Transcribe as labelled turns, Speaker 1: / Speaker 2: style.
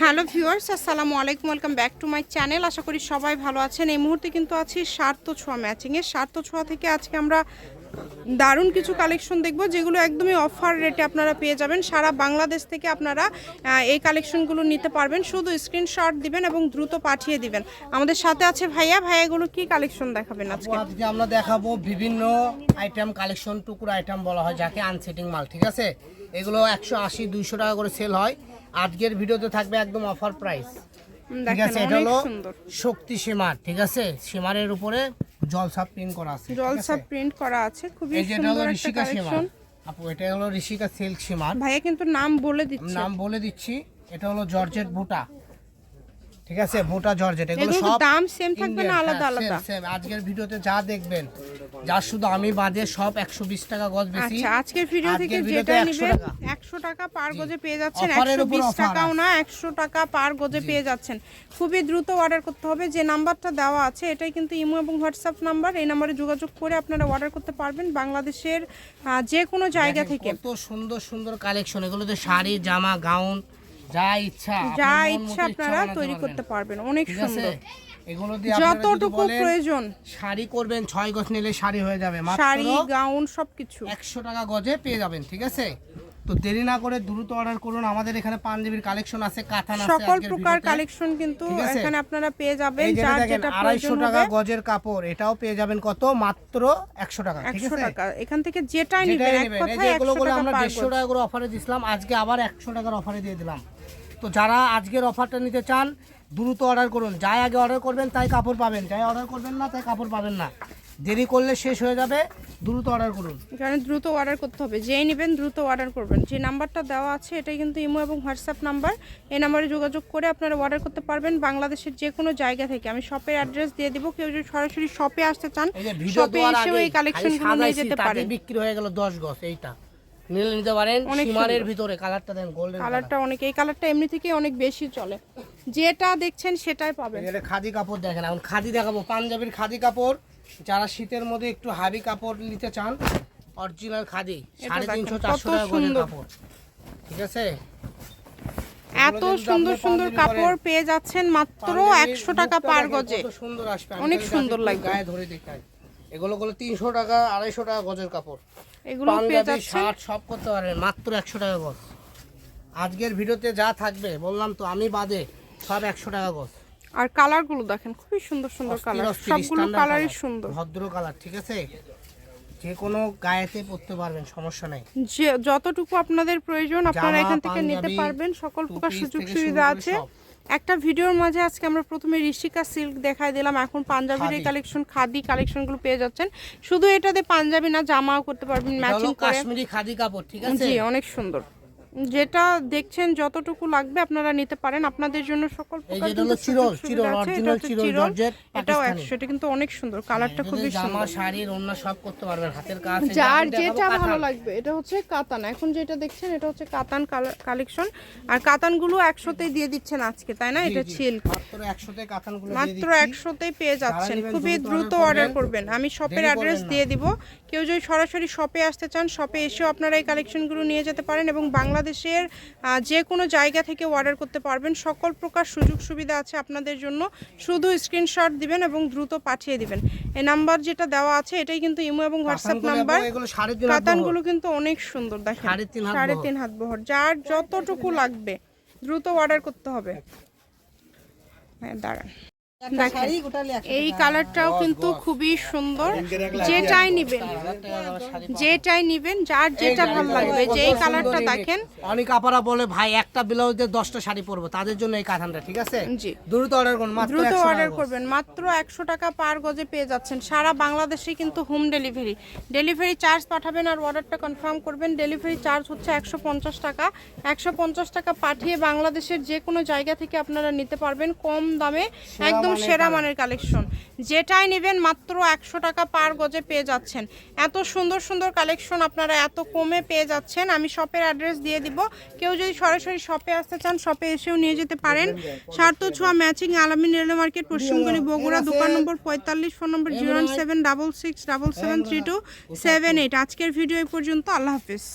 Speaker 1: Hello viewers, আসসালামু আলাইকুম, welcome back to my channel. আশা করি সবাই ভালো আছেন। এই মুহূর্তে কিন্তু আছি স্বার্থ ছোঁয়া ম্যাচিংয়ে। স্বার্থ ছোঁয়া থেকে আজকে আমরা দারুণ কিছু কালেকশন দেখব, যেগুলো একদমই অফার রেটে আপনারা পেয়ে যাবেন। সারা বাংলাদেশ থেকে আপনারা এই কালেকশনগুলো নিতে পারবেন। শুধু স্ক্রিনশট দিবেন এবং দ্রুত পাঠিয়ে দিবেন। আমাদের সাথে আছে ভাইয়া। ভাইয়াগুলো কি কালেকশন দেখাবেন আজকে?
Speaker 2: আজকে আমরা দেখাবো বিভিন্ন আইটেম কালেকশন, টুকুর আইটেম বলা হয়, যাকে আনসেটিং মাল, ঠিক আছে? এগুলো একশো আশি, দুইশো টাকা করে সেল হয়। আজকের ভিডিওতে থাকবে একদম অফার প্রাইস ঠিক আছে এটা হলো শক্তি সীমার ঠিক আছে? সীমারের উপরে জলসাপ প্রিন্ট করা আছে জলসাপ
Speaker 1: জলসা প্রিন্ট করা আছে খুবই সুন্দর একটা
Speaker 2: ঋষিকা
Speaker 1: কালেকশন
Speaker 2: আপু এটা হলো ঋষিকা সিল্ক সীমার।
Speaker 1: ভাইয়া কিন্তু নাম বলে দিচ্ছি।
Speaker 2: নাম বলে দিচ্ছি এটা হলো জর্জেট বুটা। ঠিক আছে? বুটা জর্জেট এগুলো
Speaker 1: এগুলো
Speaker 2: সব
Speaker 1: দাম সেম থাকবে না আলাদা
Speaker 2: হ্যাঁ,
Speaker 1: আলাদা।
Speaker 2: same। আজকের ভিডিওতে যা দেখবেন যা শুধু আমি বাদে সব একশো বিশ টাকা গজ বেশি।
Speaker 1: আচ্ছা আজকের ভিডিও থেকে যেটা
Speaker 2: 100
Speaker 1: নেবেন
Speaker 2: টাকা।
Speaker 1: একশো টাকা পার গজে পেয়ে যাচ্ছেন
Speaker 2: অফারের
Speaker 1: একশো
Speaker 2: উপর
Speaker 1: বিশ
Speaker 2: অফার
Speaker 1: টাকাও না একশো টাকা পার গজে পেয়ে যাচ্ছেন। খুবই দ্রুত অর্ডার করতে হবে যে নাম্বারটা দেওয়া আছে এটাই কিন্তু ইমো এবং হোয়াটসঅ্যাপ নাম্বার এই নাম্বারে যোগাযোগ করে আপনারা অর্ডার করতে পারবেন বাংলাদেশের যে কোনো জায়গা থেকে।
Speaker 2: কত সুন্দর সুন্দর কালেকশন এগুলোতে শাড়ি জামা গাউন যা ইচ্ছা
Speaker 1: যা ইচ্ছা আপনারা তৈরি করতে পারবেন অনেক সুন্দর।
Speaker 2: এগুলো দিয়ে
Speaker 1: যতটুকু প্রয়োজন।
Speaker 2: শাড়ি করবেন ছয় গজ নিলে শাড়ি হয়ে যাবে।
Speaker 1: শাড়ি গাউন সবকিছু।
Speaker 2: একশো টাকা গজে পেয়ে যাবেন ঠিক আছে? তো দেরি না করে দ্রুত অর্ডার করুন। আমাদের এখানে পাঞ্জাবির কালেকশন আছে কাতান আছে
Speaker 1: সকল প্রকার কালেকশন কিন্তু এখানে আপনারা পেয়ে যাবেন
Speaker 2: যেটা
Speaker 1: যার যেটা
Speaker 2: আড়াইশো
Speaker 1: প্রয়োজন
Speaker 2: টাকা গজের কাপড় এটাও পেয়ে যাবেন কত? মাত্র একশো টাকা ঠিক আছে?
Speaker 1: টাকা। এখান থেকে যেটাই
Speaker 2: যেটাই
Speaker 1: নেবেন এক কথায়
Speaker 2: এগুলো
Speaker 1: একশো
Speaker 2: করে
Speaker 1: টাকা
Speaker 2: আমরা
Speaker 1: পার
Speaker 2: দেড়শো
Speaker 1: গজ।
Speaker 2: টাকা করে অফারে দিছিলাম আজকে আবার একশো টাকার অফারে দিয়ে দিলাম। তো যারা আজকের অফারটা নিতে চান দ্রুত অর্ডার করুন। যাই আগে অর্ডার করবেন তাই কাপড় পাবেন। যাই অর্ডার করবেন না তাই কাপড় পাবেন না। দেরি করলে শেষ হয়ে যাবে দ্রুত অর্ডার করুন।
Speaker 1: এখানে দ্রুত অর্ডার করতে হবে। যেই নেবেন দ্রুত অর্ডার করবেন। যে নাম্বারটা দেওয়া আছে এটাই কিন্তু ইমো এবং হোয়াটসঅ্যাপ নাম্বার এই নাম্বারে যোগাযোগ করে আপনারা অর্ডার করতে পারবেন বাংলাদেশের যে কোনো জায়গা থেকে। আমি শপের অ্যাড্রেস দিয়ে দিব। কেউ যদি সরাসরি শপে আসতে চান শপে এসেও এই কালেকশনগুলো নিয়ে যেতে পারেন।
Speaker 2: বিক্রি হয়ে গেল দশ গজ এইটা। নিলে নিতে পারেন ভিতরে কালারটা দেন গোল্ডেন
Speaker 1: কালারটা অনেক এই কালারটা এমনি থেকে অনেক বেশি চলে। যেটা দেখছেন সেটাই পাবেন।
Speaker 2: এটা খাদি কাপড় দেখেন এখন খাদি দেখাবো। পাঞ্জাবির খাদি কাপড় যারা শীতের মধ্যে একটু হাবি কাপড় নিতে চান অরিজিনাল খাদি সাড়ে তিনশো চারশো টাকা। কাপড়। ঠিক আছে?
Speaker 1: এত সুন্দর সুন্দর কাপড় পেয়ে যাচ্ছেন মাত্র একশো টাকা পার গজে।
Speaker 2: সুন্দর আসবে
Speaker 1: অনেক সুন্দর লাগবে।
Speaker 2: গায়ে ধরে দেখাই। এগুলো গুলো তিনশো টাকা আড়াইশো টাকা গজের কাপড়।
Speaker 1: এগুলো
Speaker 2: পাঞ্জাবি শার্ট সব করতে পারবেন মাত্র একশো টাকা গজ। আজকের ভিডিওতে যা থাকবে বললাম তো আমি বাদে সব একশো টাকা গজ।
Speaker 1: আর কালারগুলো দেখেন খুবই সুন্দর সুন্দর কালার সবগুলো কালারই সুন্দর।
Speaker 2: ভদ্র কালার ঠিক আছে? যে কোনো গায়েতে পরতে পারবেন সমস্যা নেই।
Speaker 1: যে যতটুকু আপনাদের প্রয়োজন আপনারা এখান থেকে নিতে পারবেন সকল প্রকার সুযোগ সুবিধা আছে। একটা ভিডিওর মাঝে আজকে আমরা প্রথমে ঋষিকা সিল্ক দেখায় দিলাম। এখন পাঞ্জাবির এই
Speaker 2: খাদি।
Speaker 1: কালেকশন খাদি কালেকশনগুলো পেয়ে যাচ্ছেন। শুধু এটাতে পাঞ্জাবি না জামাও করতে পারবেন ম্যাচিং করে।
Speaker 2: কাশ্মীরি খাদি কাপড় ঠিক আছে?
Speaker 1: জি অনেক সুন্দর। যেটা দেখছেন যতটুকু লাগবে আপনারা নিতে পারেন। আপনাদের জন্য সকল এটাও একশো এটা কিন্তু অনেক সুন্দর। কালারটা খুবই
Speaker 2: জামা
Speaker 1: সুন্দর।
Speaker 2: শাড়ির সব করতে পারবেন। হাতের কাজ
Speaker 1: যার যেটা ভালো লাগবে। এটা হচ্ছে কাতান। এখন যেটা দেখছেন এটা হচ্ছে কাতান কালেকশন। আর কাতানগুলো একশোতেই দিয়ে দিচ্ছেন আজকে তাই না? এটা। সিল্ক
Speaker 2: মাত্র।
Speaker 1: একশোতেই পেয়ে যাচ্ছেন। খুবই
Speaker 2: দ্রুত
Speaker 1: অর্ডার
Speaker 2: করবেন।
Speaker 1: আমি শপের অ্যাড্রেস দিয়ে দিব। কেউ যদি সরাসরি শপে আসতে চান শপে এসেও আপনারা এই কালেকশনগুলো নিয়ে যেতে পারেন এবং বাংলাদেশের যে কোনো জায়গা থেকে অর্ডার করতে পারবেন। সকল প্রকার সুযোগ সুবিধা আছে আপনাদের জন্য। শুধু স্ক্রিনশট দিবেন এবং দ্রুত পাঠিয়ে দিবেন। এই নাম্বার যেটা দেওয়া আছে এটাই কিন্তু ইমো এবং হোয়াটসঅ্যাপ নাম্বার। কাতানগুলো কিন্তু অনেক সুন্দর দেখেন।
Speaker 2: সাড়ে তিন হাত বহর।
Speaker 1: যার যতটুকু লাগবে দ্রুত অর্ডার করতে হবে। হ্যাঁ দাঁড়ান। এই কালারটাও কিন্তু খুবই সুন্দর। যেটাই নিবেন যেটাই নিবেন যার যেটা ভালো লাগবে যে এই কালারটা দেখেন।
Speaker 2: অনেক আপারা বলে ভাই একটা ব্লাউজে দশটা শাড়ি পরবো তাদের জন্য এই কাতানটা ঠিক আছে?
Speaker 1: জি।
Speaker 2: দ্রুত অর্ডার করুন মাত্র
Speaker 1: দ্রুত অর্ডার করবেন মাত্র একশো টাকা পার গজে পেয়ে যাচ্ছেন। সারা বাংলাদেশে কিন্তু হোম ডেলিভারি ডেলিভারি চার্জ পাঠাবেন আর অর্ডারটা কনফার্ম করবেন। ডেলিভারি চার্জ হচ্ছে একশো পঞ্চাশ টাকা। একশো পঞ্চাশ টাকা পাঠিয়ে বাংলাদেশের যে কোনো জায়গা থেকে আপনারা নিতে পারবেন কম দামে একদম সেরা মানের কালেকশন। যেটাই নেবেন মাত্র একশো টাকা পার গজে পেয়ে যাচ্ছেন। এত সুন্দর সুন্দর কালেকশন আপনারা এত কমে পেয়ে যাচ্ছেন। আমি শপের অ্যাড্রেস দিয়ে দিব। কেউ যদি সরাসরি শপে আসতে চান শপে এসেও নিয়ে যেতে পারেন। সার্থ ছোঁয়া ম্যাচিং আলামিন রেলওয়ে মার্কেট পশ্চিমগলি বগুড়া দোকান নম্বর পঁয়তাল্লিশ ফোন নম্বর zero seven double six double seven three two seven eight. আজকের ভিডিও এই পর্যন্ত। আল্লাহ হাফিজ।